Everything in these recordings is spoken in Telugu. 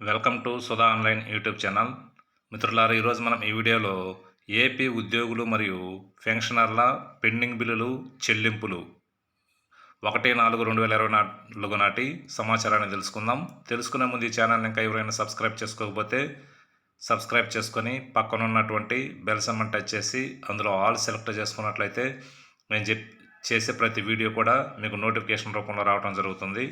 Welcome to Sudha online YouTube channel. మిత్రులారా ఈరోజు మనం ఈ వీడియోలో ఏపీ ఉద్యోగులు మరియు పెన్షనర్ల పెండింగ్ బిల్లులు చెల్లింపులు ఒకటి నాలుగు రెండు వేల ఇరవై నాలుగు నాటి సమాచారాన్ని తెలుసుకుందాం. తెలుసుకునే ముందు ఈ ఛానల్ని ఇంకా ఎవరైనా సబ్స్క్రైబ్ చేసుకోకపోతే సబ్స్క్రైబ్ చేసుకొని పక్కన ఉన్నటువంటి బెల్ సమ్మని టచ్ చేసి అందులో ఆల్ సెలెక్ట్ చేసుకున్నట్లయితే నేను చెప్ చేసే ప్రతి వీడియో కూడా మీకు నోటిఫికేషన్ రూపంలో రావడం జరుగుతుంది.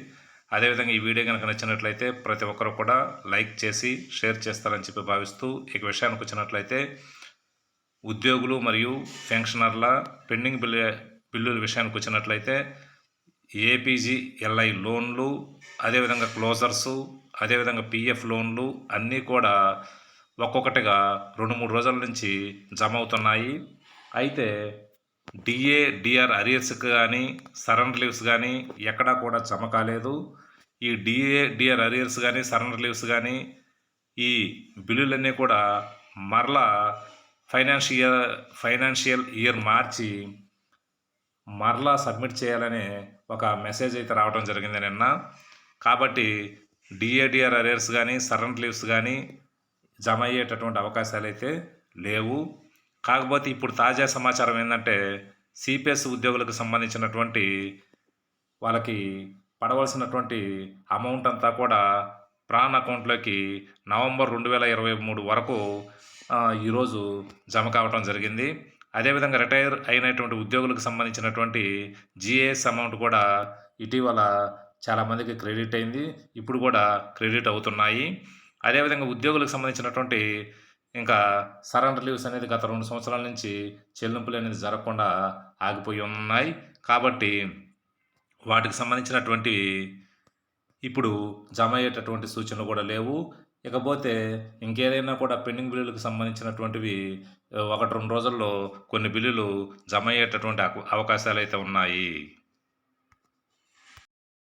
అదేవిధంగా ఈ వీడియో కనుక నచ్చినట్లయితే ప్రతి ఒక్కరు కూడా లైక్ చేసి షేర్ చేస్తారని చెప్పి భావిస్తూ ఇక విషయానికి వచ్చినట్లయితే ఉద్యోగులు మరియు పెన్షనర్ల పెండింగ్ బిల్లు బిల్లుల విషయానికి వచ్చినట్లయితే ఏపీజీ ఎల్ఐ లోన్లు అదేవిధంగా క్లోజర్సు అదేవిధంగా పిఎఫ్ లోన్లు అన్నీ కూడా ఒక్కొక్కటిగా రెండు మూడు రోజుల నుంచి జమ అవుతున్నాయి అయితే డిఏ డిఆర్ అరియర్స్ కానీ సరెండర్ లీవ్స్ కానీ ఎక్కడా కూడా జమ కాలేదు. ఈ డిఏ డిఆర్ అరియర్స్ కానీ సరెండర్ లీవ్స్ కానీ ఈ బిల్లులన్నీ కూడా మరలా ఫైనాన్షియల్ ఫైనాన్షియల్ ఇయర్ మార్చి మరలా సబ్మిట్ చేయాలనే ఒక మెసేజ్ అయితే రావడం జరిగింది నిన్న. కాబట్టి డిఏడిఆర్ అరియర్స్ కానీ సరెంట్ లీవ్స్ కానీ జమ అయ్యేటటువంటి అవకాశాలు అయితే లేవు. కాకపోతే ఇప్పుడు తాజా సమాచారం ఏంటంటే సిపిఎస్ ఉద్యోగులకు సంబంధించినటువంటి వాళ్ళకి పడవలసినటువంటి అమౌంట్ అంతా కూడా ప్రాన్ అకౌంట్లోకి నవంబర్ రెండు వేల ఇరవై మూడు వరకు ఈరోజు జమ కావటం జరిగింది. అదేవిధంగా రిటైర్ అయినటువంటి ఉద్యోగులకు సంబంధించినటువంటి జిఏఎస్ అమౌంట్ కూడా ఇటీవల చాలామందికి క్రెడిట్ అయింది. ఇప్పుడు కూడా క్రెడిట్ అవుతున్నాయి. అదేవిధంగా ఉద్యోగులకు సంబంధించినటువంటి ఇంకా సరెండర్ లీవ్స్ అనేది గత రెండు సంవత్సరాల నుంచి చెల్లింపులు అనేది జరగకుండా ఆగిపోయి ఉన్నాయి. కాబట్టి వాటికి సంబంధించినటువంటి ఇప్పుడు జమ అయ్యేటటువంటి సూచనలు కూడా లేవు. ఇకపోతే ఇంకేదైనా కూడా పెండింగ్ బిల్లులకు సంబంధించినటువంటివి ఒకటి రెండు రోజుల్లో కొన్ని బిల్లులు జమ అయ్యేటటువంటి అవకాశాలు అయితే ఉన్నాయి.